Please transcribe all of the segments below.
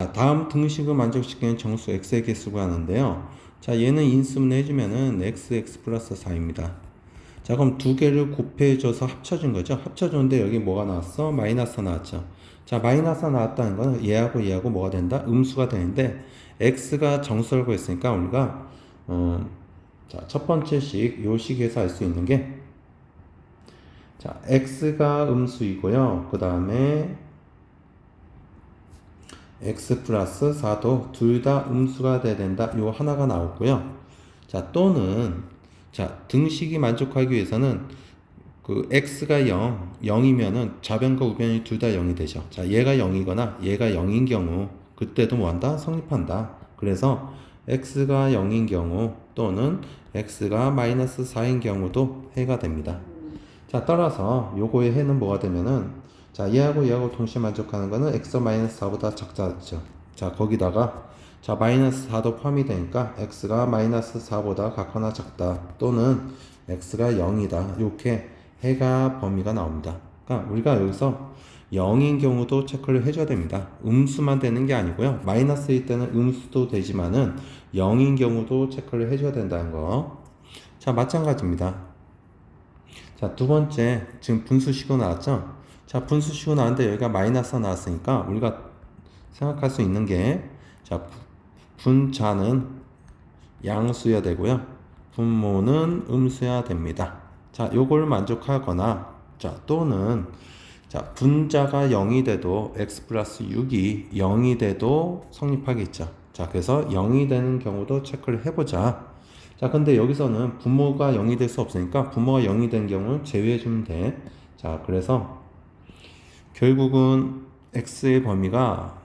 자, 다음 등식을 만족시키는 정수 x의 개수 가 하는데요. 자, 얘는 인수분해 해주면은 xx 플러스 4입니다. 자, 그럼 두 개를 곱해줘서 합쳐준 거죠. 합쳐줬는데 여기 뭐가 나왔어? 마이너스 나왔죠. 자, 마이너스 나왔다는 거는 얘하고 얘하고 뭐가 된다? 음수가 되는데 x가 정수라고 했으니까 우리가 어, 자, 첫 번째 식, 요 식에서 알 수 있는 게 자, x가 음수이고요. 그 다음에 x 플러스 4도 둘 다 음수가 돼야 된다. 요 하나가 나오고요. 자, 또는 자, 등식이 만족하기 위해서는 그 x가 0, 0이면은 좌변과 우변이 둘 다 0이 되죠. 자, 얘가 0이거나 얘가 0인 경우 그때도 뭐 한다? 성립한다. 그래서 x가 0인 경우 또는 x가 마이너스 4인 경우도 해가 됩니다. 자, 따라서 요거의 해는 뭐가 되면은 자, 얘하고 얘하고 동시에 만족하는 거는 x 마이너스 4보다 작다죠. 자, 거기다가 자, 마이너스 4도 포함이 되니까 x가 마이너스 4보다 같거나 작다. 또는 x가 0이다. 이렇게 해가 범위가 나옵니다. 그러니까 우리가 여기서 0인 경우도 체크를 해줘야 됩니다. 음수만 되는 게 아니고요. 마이너스일 때는 음수도 되지만은 0인 경우도 체크를 해줘야 된다는 거. 자, 마찬가지입니다. 자, 두 번째, 지금 분수식으로 나왔죠? 자, 분수식으로 나왔는데 여기가 마이너스 나왔으니까 우리가 생각할 수 있는 게, 자, 분자는 양수여야 되고요. 분모는 음수여야 됩니다. 자, 요걸 만족하거나, 자, 또는, 자, 분자가 0이 돼도 x 플러스 6이 0이 돼도 성립하겠죠. 자, 그래서 0이 되는 경우도 체크를 해보자. 자, 근데 여기서는 분모가 0이 될 수 없으니까 분모가 0이 된 경우는 제외해주면 돼. 자, 그래서 결국은 x의 범위가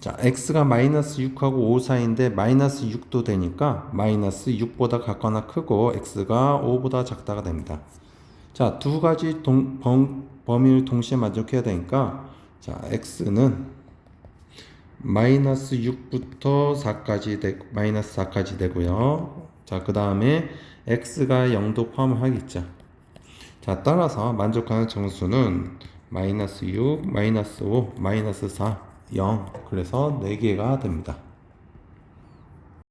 자, x가 마이너스 6하고 5 사이인데 마이너스 6도 되니까 마이너스 6보다 같거나 크고 x가 5보다 작다가 됩니다. 자, 두 가지 동, 범, 범위를 동시에 만족해야 되니까 자, x는 마이너스 6부터 4까지 되, 마이너스 4까지 되고요. 자, 그 다음에 x가 0도 포함하겠죠. 자, 따라서 만족하는 정수는 마이너스 6, 마이너스 5, 마이너스 4, 0. 그래서 4개가 됩니다.